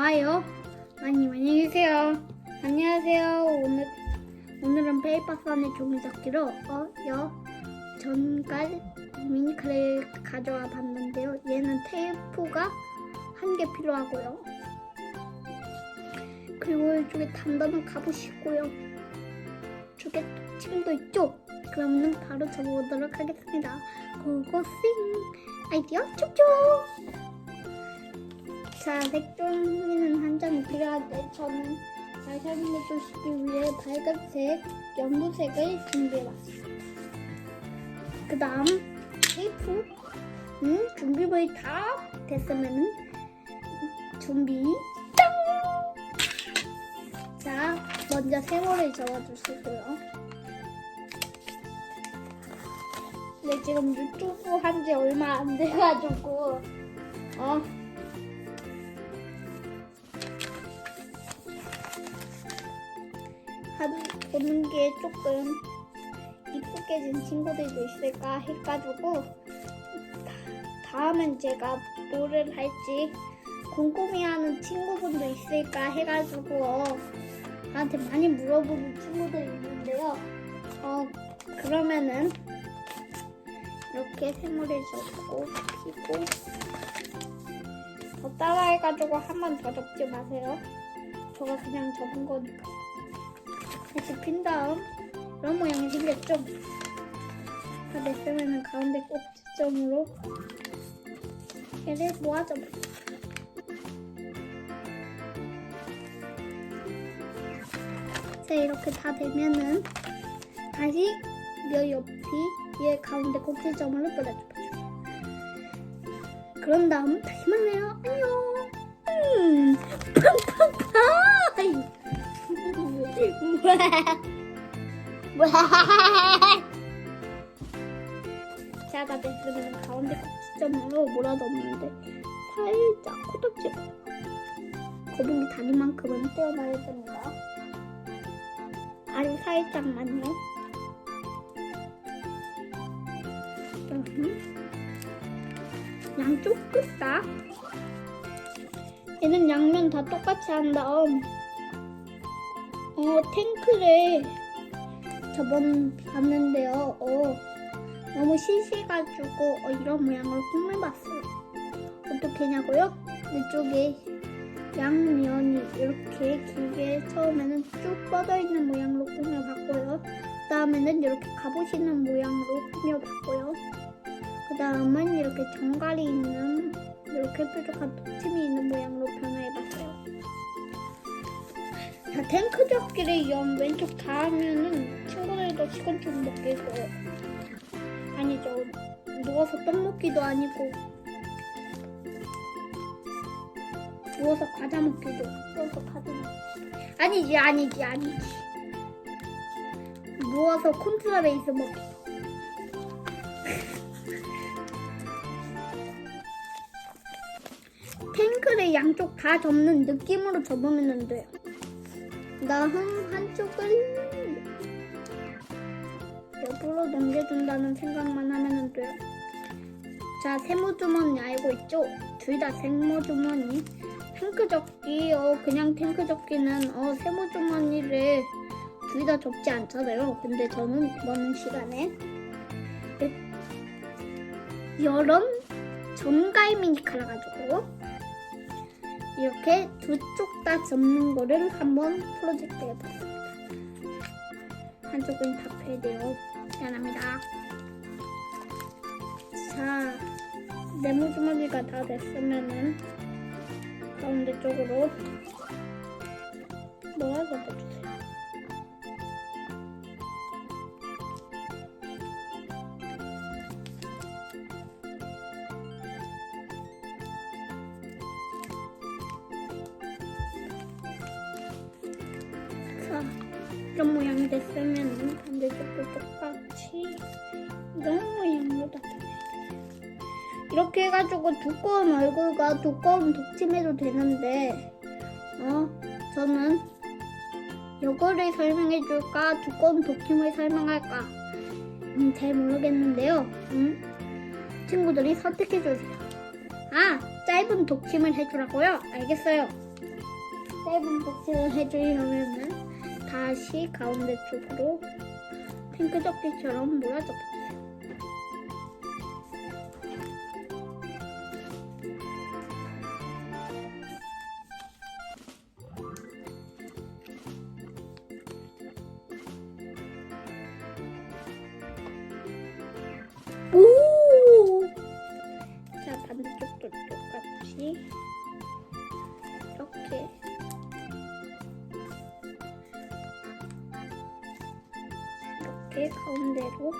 좋아요 많이 많이 해주세요. 안녕하세요. 오늘 오늘은 페이퍼선의 종이접기로 어여 전갈 미니카를 가져와 봤는데요. 얘는 테이프가 한 개 필요하고요. 그리고 이쪽에 단단한 갑옷이 있고요. 저게 침도 있죠? 그러면 바로 접어보도록 하겠습니다. 고고싱 아이디어 쭉쭉! 자, 색종이는 한 장이 필요한데 저는 잘 설명해주시기 위해 빨간색, 연두색을 준비해봤습니다. 그 다음 테이프, 음, 준비물이 다 됐으면 준비 짱! 자, 먼저 세모를 적어주시고요. 근데 지금 유튜브 한 지 얼마 안 돼가지고 어 보는 게 조금 이쁘게 진 친구들도 있을까 해가지고 다- 다음엔 제가 뭐를 할지 궁금해하는 친구분도 있을까 해가지고 나한테 많이 물어보는 친구들이 있는데요. 어 그러면은 이렇게 세모를 접고 피고 더 따라해가지고 한 번 더 접지 마세요. 저가 그냥 접은 거니까. 다시 핀 다음 이런 모양이 생겼죠? 다 됐으면 가운데 꼭지점으로 얘를 모아줘요. 자 이렇게 다 되면은 다시 몇 옆이 얘 가운데 꼭지점으로 뿌려줘요. 그런 다음 다시 만나요. 안녕. 음, 팡팡팡. 자, 다 됐으면 가운데 꼭지점으로 몰아넣는데 살짝 코딱지 거북이 다리만큼은 떼어놔야 됩니다. 아주 살짝만요. 음. 양쪽 끝 다. 얘는 양면 다 똑같이 한 다음 어 탱크를 저번 봤는데요. 어 너무 시시가지고 어, 이런 모양으로 꾸며봤어요. 어떻게 하냐고요? 이쪽에 양면이 이렇게 길게 처음에는 쭉 뻗어 있는 모양으로 꾸며봤고요. 그 다음에는 이렇게 가보시는 모양으로 꾸며봤고요. 그 다음은 이렇게 정갈이 있는 이렇게 뾰족한 독침이 있는 모양으로 변화해봤어요. 자, 탱크 접기를 이용 왼쪽 다 하면은 친구들도 좀 먹게 거예요. 아니죠. 누워서 떡 먹기도 아니고 누워서 과자 먹기도 누워서 과자 먹기 아니지 아니지 아니지 누워서 콘트라 베이스 먹기 탱크를 양쪽 다 접는 느낌으로 접으면 돼요. 나 한 한쪽을 옆으로 넘겨준다는 생각만 하면 돼요. 자, 세모주머니 알고 있죠? 둘 다 세모주머니. 탱크 접기, 어, 그냥 탱크 접기는, 어, 세모주머니를 둘 다 접지 않잖아요. 근데 저는 먼 시간에 여름 전갈 미니카라 가지고 이렇게 두 쪽 다 접는 거를 한번 프로젝트 해봤습니다. 한쪽은 답해야 돼요. 미안합니다. 자, 네모 주머니가 다 됐으면은 가운데 쪽으로 모아서 넣어주세요. 자, 이런 모양이 됐으면 반대쪽도 똑같이 이런 모양으로 나타내야 돼요. 이렇게 해가지고 두꺼운 얼굴과 두꺼운 독침해도 되는데 어 저는 요거를 설명해 줄까? 두꺼운 독침을 설명할까? 음, 잘 모르겠는데요. 음, 친구들이 선택해 주세요. 아 짧은 독침을 해주라고요? 알겠어요. 세번 복싱을 해주려면은 다시 가운데 쪽으로 핑크 조끼처럼 몰아줘 보세요. 오! 자, 반대쪽도 똑같이 이렇게 가운데로.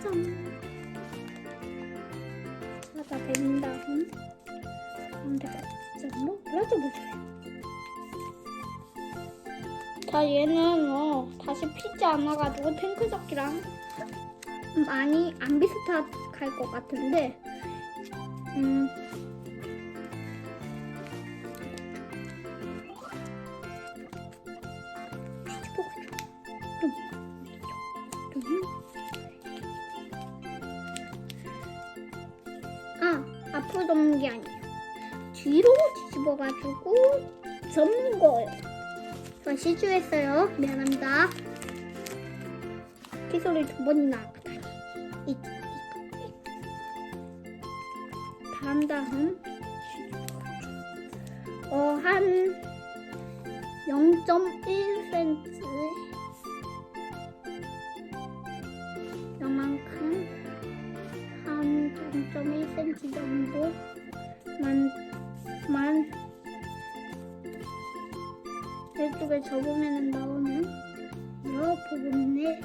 짠! 된 다음 가운데 끝점으로 눌러줘보세요. 자, 얘는 어, 다시 피지 않아가지고 탱크석기랑 많이 안 비슷할 것 같은데, 음, 접는 게 아니에요. 뒤로 뒤집어가지고 거예요. 저 시주했어요. 미안합니다. 키 소리 두 번이나 나다니. 이, 이, 다음 다음 어, 한 0.1cm 0.1cm 정도만 만? 이쪽에 접으면 나오는 이 부분에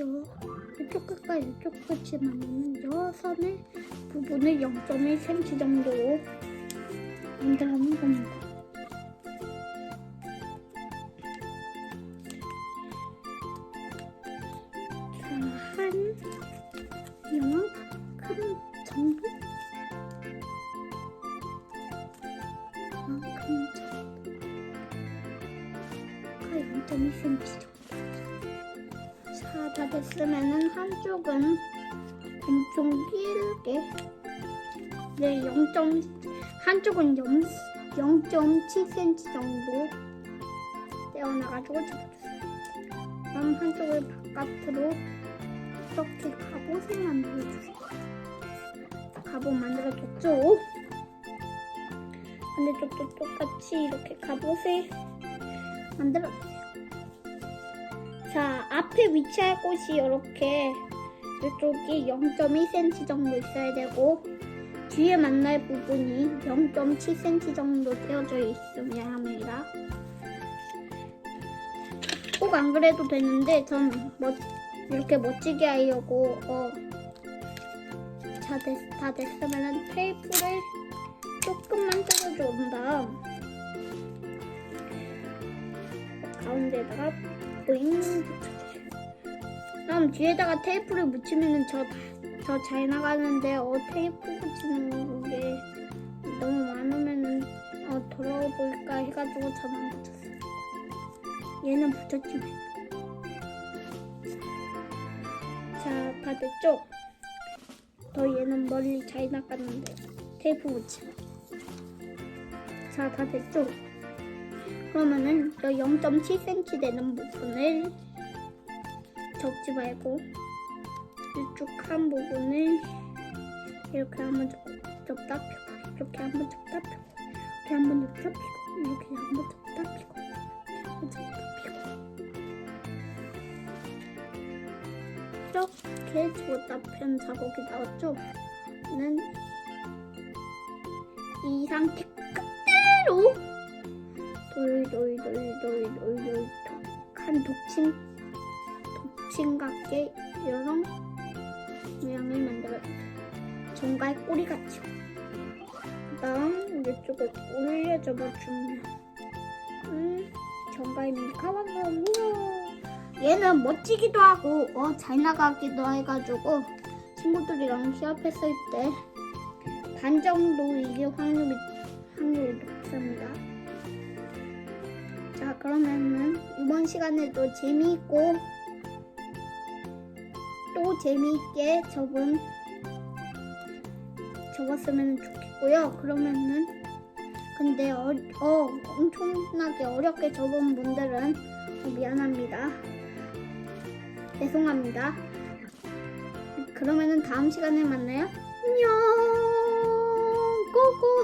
요 이쪽 끝과 이쪽 끝이 만나는 요 선의 부분을 0.1cm 정도로 만들어는 겁니다. 가 0.2cm 정도. 자, 다 됐으면은 한쪽은 엄청 길게 네, 0. 한쪽은 0, 0.7cm 정도 떼어나가지고 접어주세요. 그럼 한쪽을 바깥으로 이렇게 갑옷을 만들어주세요. 갑옷 만들어줬죠? 반대쪽도 똑같이 이렇게 갑옷을 만들어주세요. 자, 앞에 위치할 곳이 이렇게 이쪽이 0.2cm 정도 있어야 되고 뒤에 만날 부분이 0.7cm 정도 떼어져 있어야 합니다. 꼭 안 그래도 되는데 전 멋, 이렇게 멋지게 하려고 어, 다, 됐, 다 됐으면 테이프를 조금만 뜯어준 다음 가운데다가 보잉 붙여주세요. 다음 뒤에다가 테이프를 묻히면 저더잘 나가는데 어 테이프 붙이는 게 너무 많으면 어 더러워 보일까 해가지고 저는 붙였습니다. 얘는 붙였지만 자, 다 됐죠? 더 얘는 멀리 잘 나갔는데 테이프 붙이면 자, 다 됐죠? 그러면은 저 0.7cm 되는 부분을 접지 말고 이쪽 한 부분을 이렇게 한번 접, 접다 펴고 이렇게 한번 접다 펴고 이렇게 한번 접다 펴고 이렇게 한번 접다 펴고 이렇게 접다 편 자국이 나왔죠? 는이 상태 그대로 돌돌돌돌돌돌 한 독침 독침 같게 이런 모양을 만들어주세요. 정갈 꼬리 같이. 그다음 이쪽을 올려 접어주면 음, 정갈 밀가방 우와. 얘는 멋지기도 하고 어, 잘 나가기도 해가지고 친구들이랑 시합했을 때 반 정도 이길 확률이 확률이 높습니다. 자, 그러면은 이번 시간에도 재미있고 또 재미있게 적은 적었으면 좋겠고요. 그러면은 근데 어, 어 엄청나게 어렵게 적은 분들은 어, 미안합니다. 죄송합니다. 그러면은 다음 시간에 만나요. 안녕. 고고.